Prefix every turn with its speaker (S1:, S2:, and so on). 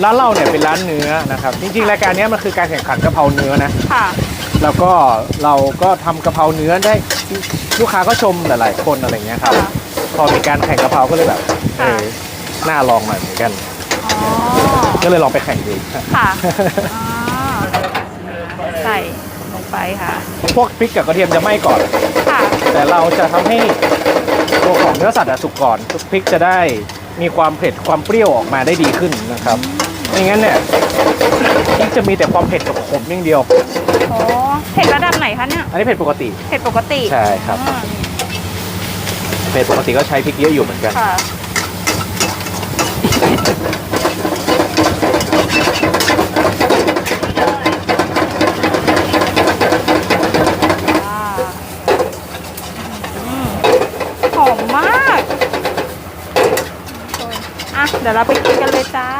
S1: ร้านเราเนี่ยเป็นร้านเนื้อนะครับจริงๆรายการเนี้ยมันคือการแข่งขันกะเพราเนื้อนะ
S2: ค่ะ
S1: แล้วก็เราก็ทำกะเพราเนื้อได้ลูกค้าก็ชมหลายๆคนอะไรเงี้ยครับ
S2: ค่ะ
S1: พอมีการแข่งกะเพราก็เลยแบบเอ
S2: ค่ะ
S1: อน่าลองหน่อยเหมือนกัน
S2: อ๋อ
S1: ก็เลยลองไปแข่งดู
S2: ค่ะอ๋อใส่ลงไปค่ะ
S1: พวกพริกกับกระเทียมจะไหม้ก่อน
S2: ค่ะ
S1: แต่เราจะทำให้ตัวของเนื้อสัตว์อะสุกก่อนพริกจะได้ มีความเผ็ดความเปรี้ยวออกมาได้ดีขึ้นนะครับไม่งั้นเนี่ยพริกจะมีแต่ความเผ็ดกับขมอย่างเดียว
S2: โอ้เผ็ดระดับไหนคะเนี่ย
S1: อันนี้เผ็ดปกติ
S2: เผ็ดปกติ
S1: ใช่ครับ
S2: อ๋อ
S1: เผ็ดปกติก็ใช้พริกเยอะอยู่เหมือนกัน
S2: ค่ะอืมหอมมาก อะเดี๋ยวเราไปกินกันเลยจ้า